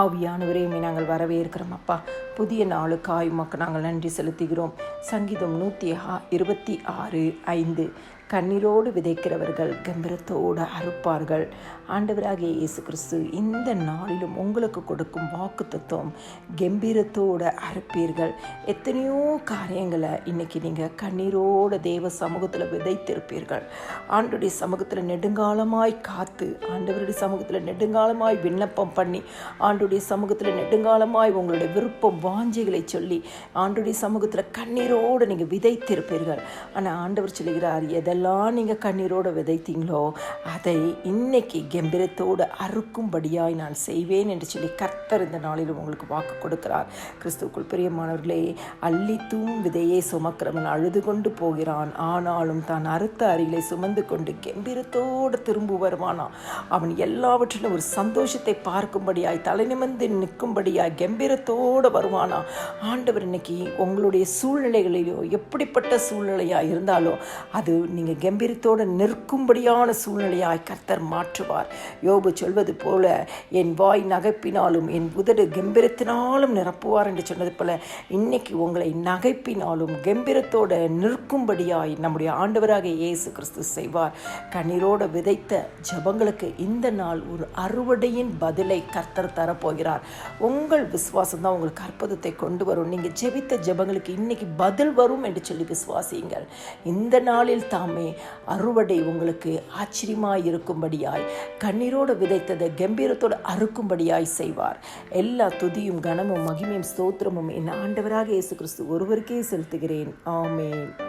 ஆவியானவரையுமே நாங்கள் வரவேற்கிறோம். அப்பா புதிய நாளுக்கு உமக்கு நாங்கள் நன்றி செலுத்துகிறோம். சங்கீதம் நூற்றி இருபத்தி ஆறு ஐந்து. கண்ணீரோடு விதைக்கிறவர்கள் கம்பீரத்தோடு அறுப்பார்கள். ஆண்டவராகிய இயேசு கிறிஸ்து இந்த நாளிலும் உங்களுக்கு கொடுக்கும் வாக்கு தத்துவம் கம்பீரத்தோடு அறுப்பீர்கள். எத்தனையோ காரியங்களை இன்னைக்கு நீங்கள் கண்ணீரோடு தேவ சமூகத்தில் விதைத்திருப்பீர்கள். ஆண்டுடைய சமூகத்தில் நெடுங்காலமாய் காத்து ஆண்டவருடைய சமூகத்தில் நெடுங்காலமாய் விண்ணப்பம் பண்ணி ஆண்டுடைய சமூகத்தில் நெடுங்காலமாய் உங்களுடைய விருப்பம் வாஞ்சிகளை சொல்லி ஆண்டுடைய சமூகத்தில் கண்ணீரோடு நீங்கள் விதைத்திருப்பீர்கள். ஆனால் ஆண்டவர் சொல்லுகிறார் எதெல்லாம் நீங்கள் கண்ணீரோடு விதைத்தீங்களோ அதை இன்னைக்கு கம்பீரத்தோடு அறுக்கும்படியாய் நான் செய்வேன் என்று சொல்லி கர்த்தர் இந்த நாளில் உங்களுக்கு வாக்கு கொடுக்கிறார். கிறிஸ்துக்குள் பிரியமானவர்களே அள்ளித்தூம் விதையை சுமக்கிறவன் அழுது கொண்டு போகிறான். ஆனாலும் தான் அறுத்த அருகிலை சுமந்து கொண்டு கம்பீரத்தோடு திரும்ப வருவானா அவன் எல்லாவற்றிலும் ஒரு சந்தோஷத்தை பார்க்கும்படியாய் தலை நிமிந்து நிற்கும்படியாய் கம்பீரத்தோடு வருவானா ஆண்டவர் இன்னைக்கு உங்களுடைய சூழ்நிலைகளிலோ எப்படிப்பட்ட சூழ்நிலையாக இருந்தாலோ அது நீங்கள் கம்பீரத்தோடு நிற்கும்படியான சூழ்நிலையாய் கர்த்தர் மாற்றுவார். யோபு சொல்வது போல என் வாய் நகைப்பினாலும் என் உதடு கம்பீரத்தினாலும் நிரப்புவார் என்று சொன்னது போல இன்னைக்கு உங்களை நகைப்பினாலும் கம்பீரத்தோடு நிற்கும்படியாய் நம்முடைய ஆண்டவராக இயேசு கிறிஸ்து செய்வார். கண்ணீரோடு விதைத்த ஜபங்களுக்கு இந்த நாள் ஒரு அறுவடையின் பதிலை கர்த்தர் தரப்போகிறார். உங்கள் விசுவாசம் தான் உங்களுக்கு அற்புதத்தை கொண்டு வரும். நீங்கள் ஜெபித்த ஜபங்களுக்கு இன்னைக்கு பதில் வரும் என்று சொல்லி விசுவாசியுங்கள். இந்த நாளில் தாம் அறுவடை உங்களுக்கு ஆச்சரியமாய் இருக்கும்படியாய் கண்ணீரோடு விதைத்ததை கம்பீரத்தோடு அறுக்கும்படியாய் செய்வார். எல்லா துதியும் கனமும் மகிமையும் ஸ்தோத்திரமும் என் ஆண்டவராக இயேசு கிறிஸ்து ஒருவருக்கே செலுத்துகிறேன். ஆமேன்.